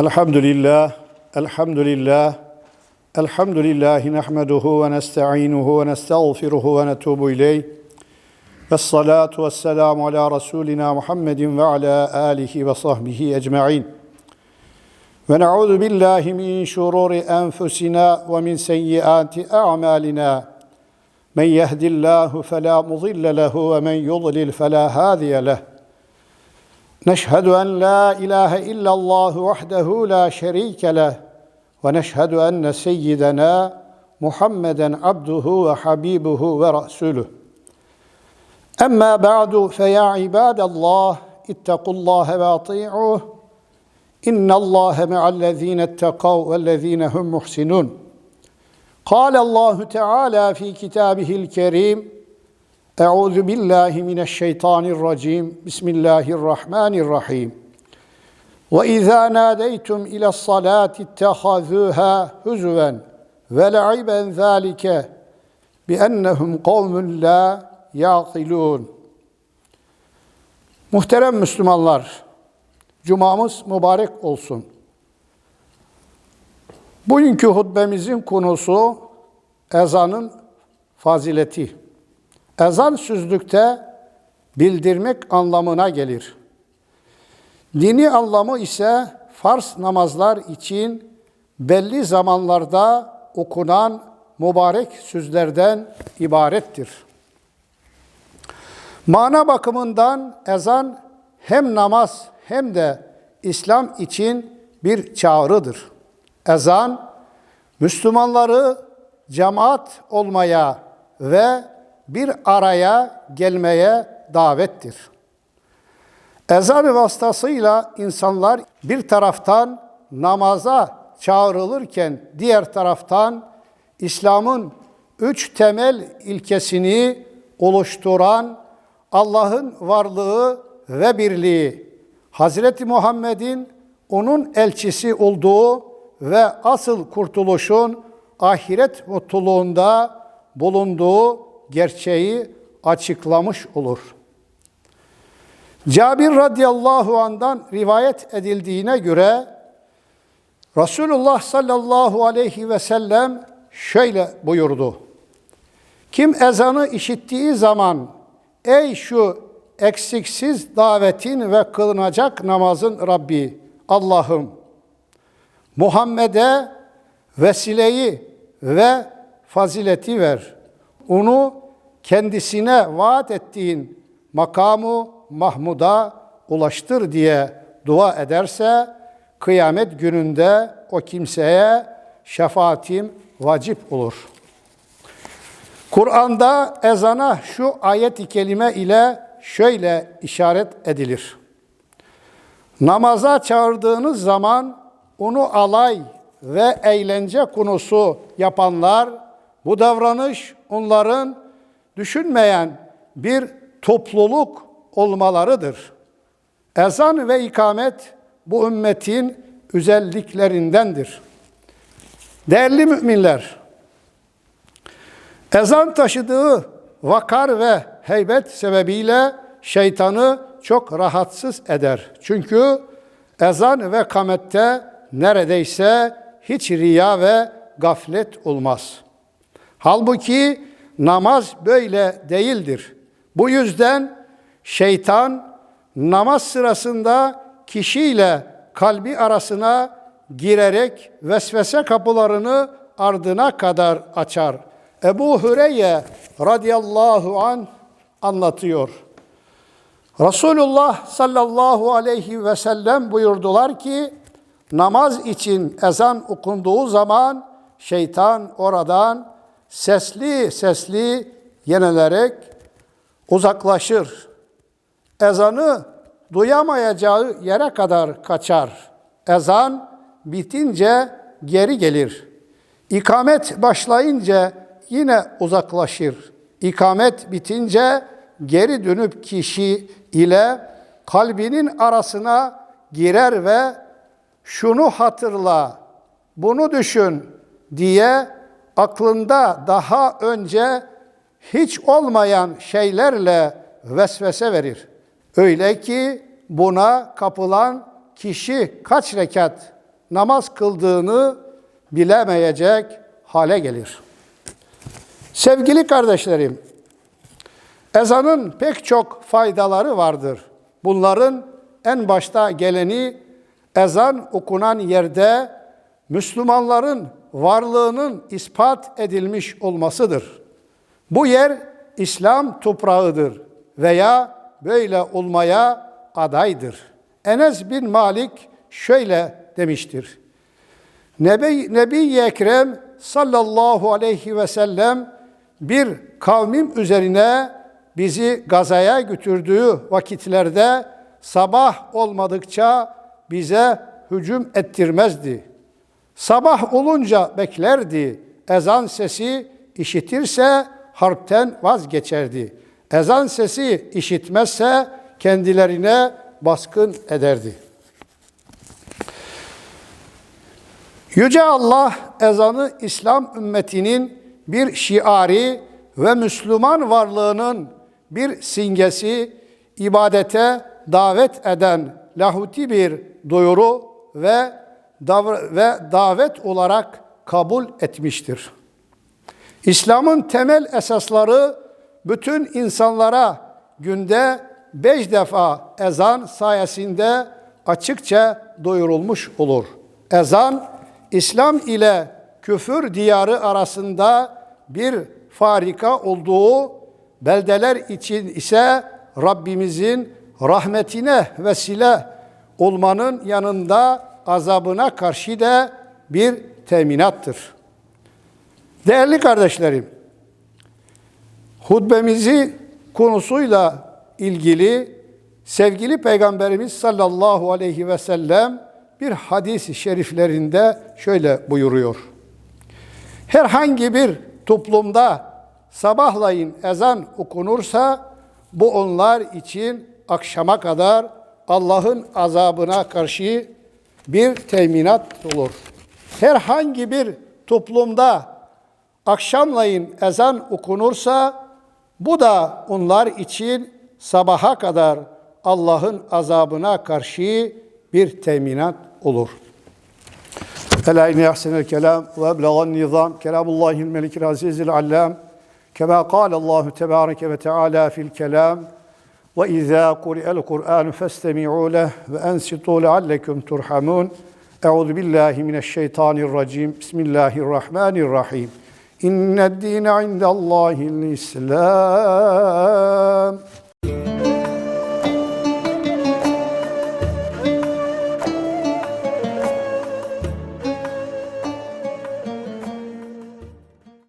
الحمد لله الحمد لله الحمد لله نحمده ونستعينه ونستغفره ونتوب إليه. والصلاة والسلام على رسولنا محمد وعلى آله وصحبه أجمعين. ونعوذ بالله من شرور أنفسنا ومن سيئات أعمالنا. من يهدي الله فلا مضل له ومن يضلل فلا هادي له. نشهد ان لا اله الا الله وحده لا شريك له ونشهد ان سيدنا محمدا عبده وحبيبه ورسوله اما بعد فيا عباد الله اتقوا الله واطيعوه ان الله مع الذين اتقوا والذين هم محسنون قال الله تعالى في كتابه الكريم Euzu billahi mineşşeytanirracim. Bismillahirrahmanirrahim. Ve izâ nâdeytum ile salâti ittehazûhâ huzven ve le'iben zâlike bi ennehum kavmun la yaqilûn. Muhterem Müslümanlar, cumamız mübarek olsun. Bugünkü hutbemizin konusu ezanın fazileti. Ezan sözlükte bildirmek anlamına gelir. Dini anlamı ise farz namazlar için belli zamanlarda okunan mübarek sözlerden ibarettir. Mana bakımından ezan hem namaz hem de İslam için bir çağrıdır. Ezan Müslümanları cemaat olmaya ve bir araya gelmeye davettir. Ezan vasıtasıyla insanlar bir taraftan namaza çağrılırken diğer taraftan İslam'ın üç temel ilkesini oluşturan Allah'ın varlığı ve birliği, Hazreti Muhammed'in onun elçisi olduğu ve asıl kurtuluşun ahiret mutluluğunda bulunduğu gerçeği açıklamış olur. Cabir radıyallahu andan rivayet edildiğine göre Resulullah sallallahu aleyhi ve sellem şöyle buyurdu. Kim ezanı işittiği zaman ey şu eksiksiz davetin ve kılınacak namazın Rabbi Allah'ım Muhammed'e vesileyi ve fazileti ver. Onu kendisine vaat ettiğin makamı Mahmud'a ulaştır diye dua ederse kıyamet gününde o kimseye şefaatim vacip olur. Kur'an'da ezana şu ayet-i kelime ile şöyle işaret edilir. Namaza çağırdığınız zaman onu alay ve eğlence konusu yapanlar bu davranış onların düşünmeyen bir topluluk olmalarıdır. Ezan ve ikamet bu ümmetin özelliklerindendir. Değerli müminler, ezan taşıdığı vakar ve heybet sebebiyle şeytanı çok rahatsız eder. Çünkü ezan ve kamette neredeyse hiç riya ve gaflet olmaz. Halbuki namaz böyle değildir. Bu yüzden şeytan namaz sırasında kişiyle kalbi arasına girerek vesvese kapılarını ardına kadar açar. Ebu Hüreyye radıyallahu an anlatıyor. Resulullah sallallahu aleyhi ve sellem buyurdular ki namaz için ezan okunduğu zaman şeytan oradan sesli sesli yenilerek uzaklaşır. Ezanı duyamayacağı yere kadar kaçar. Ezan bitince geri gelir. İkamet başlayınca yine uzaklaşır. İkamet bitince geri dönüp kişi ile kalbinin arasına girer ve şunu hatırla, bunu düşün diye aklında daha önce hiç olmayan şeylerle vesvese verir. Öyle ki buna kapılan kişi kaç rekat namaz kıldığını bilemeyecek hale gelir. Sevgili kardeşlerim, ezanın pek çok faydaları vardır. Bunların en başta geleni ezan okunan yerde Müslümanların varlığının ispat edilmiş olmasıdır. Bu yer İslam toprağıdır veya böyle olmaya adaydır. Enes bin Malik şöyle demiştir. Nebi, Nebi Ekrem sallallahu aleyhi ve sellem bir kavmim üzerine bizi gazaya götürdüğü vakitlerde sabah olmadıkça bize hücum ettirmezdi. Sabah olunca beklerdi. Ezan sesi işitirse harpten vazgeçerdi. Ezan sesi işitmezse kendilerine baskın ederdi. Yüce Allah ezanı İslam ümmetinin bir şiari ve Müslüman varlığının bir simgesi, ibadete davet eden lahuti bir duyuru ve ve davet olarak kabul etmiştir. İslam'ın temel esasları bütün insanlara günde beş defa ezan sayesinde açıkça duyurulmuş olur. Ezan, İslam ile küfür diyarı arasında bir farika olduğu beldeler için ise Rabbimizin rahmetine vesile olmanın yanında azabına karşı da bir teminattır. Değerli kardeşlerim, hutbemizi konusuyla ilgili sevgili Peygamberimiz sallallahu aleyhi ve sellem bir hadis-i şeriflerinde şöyle buyuruyor. Herhangi bir toplumda sabahlayın ezan okunursa bu onlar için akşama kadar Allah'ın azabına karşı bir teminat olur. Herhangi bir toplumda akşamlayın ezan okunursa bu da onlar için sabaha kadar Allah'ın azabına karşı bir teminat olur. Ela inne ahsenel kelam ve eblegan nizam kelamullahil melikil azizil allam kema kâle Allahu tebareke ve teâlâ fil kelam ve izâ kuri'el Kur'an festemi'û leh ve ensitû leallekum turhamun Euzu billahi mineşşeytanirracim Bismillahirrahmanirrahim. İnned dîne indellâhil İslam